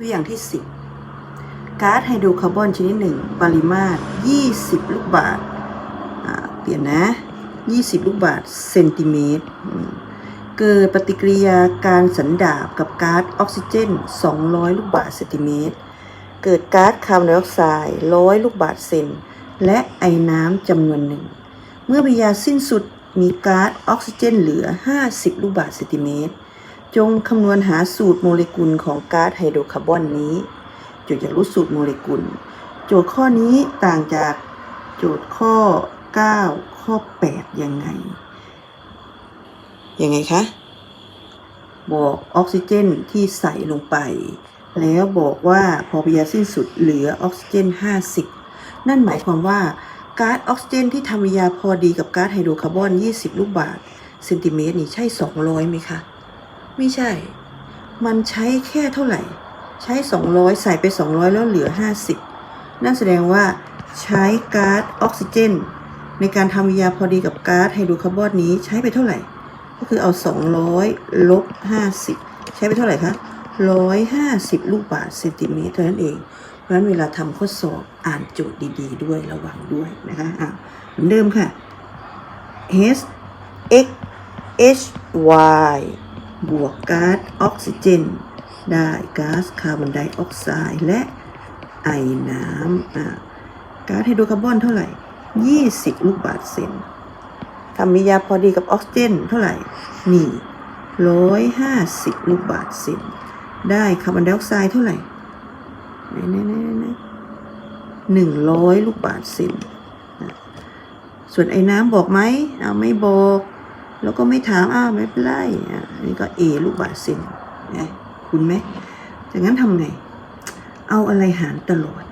ตัวอย่างที่ 10 ก๊าซไฮโดรคาร์บอนชนิดหนึ่งปริมาตร 20 ลูกบาศก์เปลี่ยนนะ 20 ลูกบาศก์เซนติเมตร เกิดปฏิกิริยาการสันดาบกับก๊าซออกซิเจน 200 ลูกบาศก์เซนติเมตร เกิดก๊าซคาร์บอนไดออกไซด์ 100 ลูกบาศก์เซน และไอน้ำจำนวนหนึ่ง เมื่อปฏิกิริยาสิ้นสุดมีก๊าซออกซิเจนเหลือ 50 ลูกบาศก์เซนติเมตร จงคำนวณหาสูตรโมเลกุลของก๊าซไฮโดรคาร์บอนนี้ โจทย์อยากรู้สูตรโมเลกุล โจทย์ข้อนี้ต่างจากโจทย์ข้อ 9 ข้อ 8 ยังไง ยังไงคะ บอกออกซิเจนที่ใส่ลงไป แล้วบอกว่าพอปฏิกิริยาสิ้นสุดเหลือออกซิเจน 50 นั่นหมายความว่าก๊าซออกซิเจนที่ทำปฏิกิริยาพอดีกับก๊าซไฮโดรคาร์บอน 20 ลูกบาศก์เซนติเมตรนี่ใช่ 200ไหมคะ ไม่ใช่ มันใช้แค่เท่าไหร่ ใช้ 200 ใส่ไป 200 แล้วเหลือ 50 นั่นแสดงว่าใช้ก๊าซออกซิเจน ในการทำวิยาพอดีกับก๊าซไฮโดรคาร์บอนนี้ใช้ไปเท่าไหร่ ก็คือเอา 200 ลบ 50 ใช้ไปเท่าไหร่คะ 150 ลูกบาศก์เซนติเมตรเท่านั้นเอง เพราะฉะนั้นเวลาทำข้อสอบอ่านโจทย์ดี ๆ ด้วยระวังด้วยนะคะอะเหมือนเดิมค่ะ H X H Y บวกก๊าซออกซิเจน ได้ก๊าซคาร์บอนไดออกไซด์และไอน้ำก๊าซไฮโดรคาร์บอนเท่าไหร่ 20 ลูกบาศก์เซนทำมียาพอดีกับออกซิเจนเท่าไหร่ นี่ 150 ลูกบาศก์เซนได้คาร์บอนไดออกไซด์เท่าไหร่ไหนไหนไหนไหนหนึ่งร้อยลูกบาศก์เซนส่วนไอ้น้ำบอกไหม เอาไม่บอก แล้วก็ไม่ถามอ้าวไม่เป็นไรอะอันนี้ก็ A ลูกบาศก์เซนไงคุณไหมจากนั้นทำไง เอาอะไรหารตลอด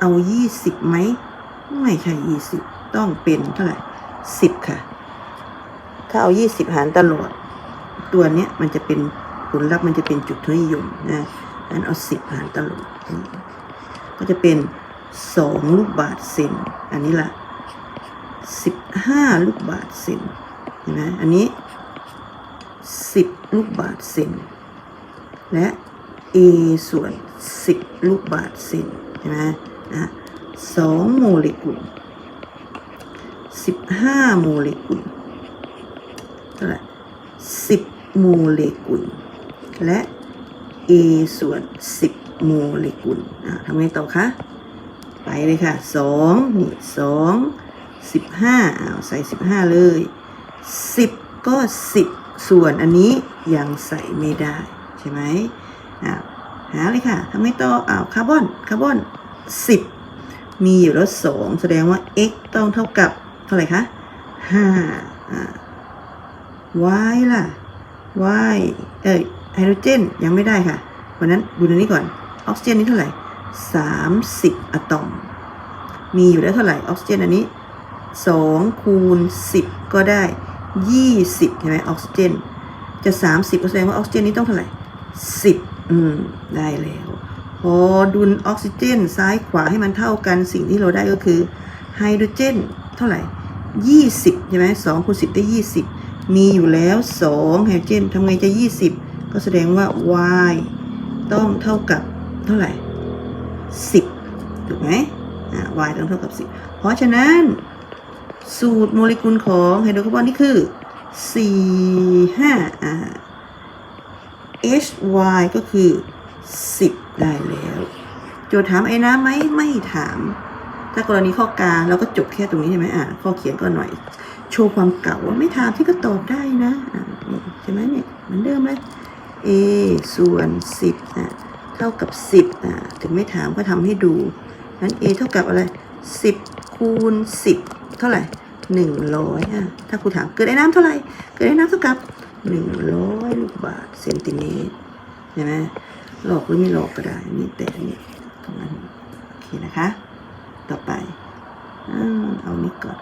เอา20ไหมไม่ใช่20ต้องเป็นเท่าไหร่10ค่ะ ถ้าเอา20หารตลอด ตัวเนี้ยมันจะเป็นผลลัพธ์มันจะเป็นจุดทนิยมนะงั้นเอา10หารตลอด ก็จะเป็น2ลูกบาศก์เซนอันนี้ละ สิบห้าลูกบาทเซนเห็นไหมอันนี้สิบลูกบาทเซนและ a ส่วนสิบลูกบาทเซนเห็นไหมอะสองโมเลกุลสิบห้าโมเลกุลเท่าไหร่สิบโมเลกุล และ a ส่วนสิบโมเลกุลอะทำไงต่อคะ ไปเลยค่ะสองนี่สอง สิบห้าอ้าวใส่สิบห้าเลยสิบก็สิบส่วนอันนี้ยังใส่ไม่ได้ใช่ไหมอ้าวหาเลยค่ะทำไงต่ออ้าวคาร์บอนคาร์บอนสิบมีอยู่แล้วสองแสดงว่า x ต้องเท่ากับเท่าไหร่คะห้าอ่า y ล่ะ y เอ้ยไฮโดรเจนยังไม่ได้ค่ะวันนั้นดูในนี้ก่อนออกซิเจนนี่เท่าไหร่สามสิบอะตอม มีอยู่แล้วเท่าไหร่ออกซิเจนอันนี้ สองคูณสิบก็ได้ยี่สิบใช่ไหมออกซิเจน จะสามสิบก็แสดงว่าออกซิเจนนี้ต้องเท่าไหร่สิบอืม ได้แล้ว พอดุลออกซิเจนซ้ายขวาให้มันเท่ากันสิ่งที่เราได้ก็คือไฮโดรเจนเท่าไหร่ยี่สิบใช่ไหมสองคูณสิบได้ยี่สิบมีอยู่แล้วสองไฮโดรเจนทำไงจะยี่สิบก็แสดงว่า y ต้องเท่ากับเท่าไหร่สิบถูกไหมอ่า y ต้องเท่ากับสิบเพราะฉะนั้น สูตรโมเลกุลของไฮโดรคาร์บอนนี่คือสี่ห้าอ่า hy ก็คือสิบได้แล้ว โจทย์ถามไอ้น้ำไหมไม่ถาม ถ้ากรณีข้อกาเราก็จบแค่ตรงนี้ใช่ไหมอ่าข้อเขียนก็หน่อย โชว์ความเก่าว่าไม่ถามที่ก็ตอบได้นะอ่านี่ใช่ไหมเนี่ยเหมือนเดิมเลย a ส่วนสิบอ่าเท่ากับ 10อ่าถึงไม่ถามก็ทำให้ดูงั้น a เท่ากับอะไร 10คูณ10 เท่าไหร่งร้อะถ้าครูถามเกิดไอ้น้ำเท่าไหร่ เกิดไอ้น้ำเท่ากับหนึ่งร้อยลูกบาศก์เซนติเมตรใช่ไหมหลอกหรือไม่หลอกก็ได้นี่แต่นี่ตรงนั้นโอเคนะคะ ต่อไปอาเอานี้ก่อน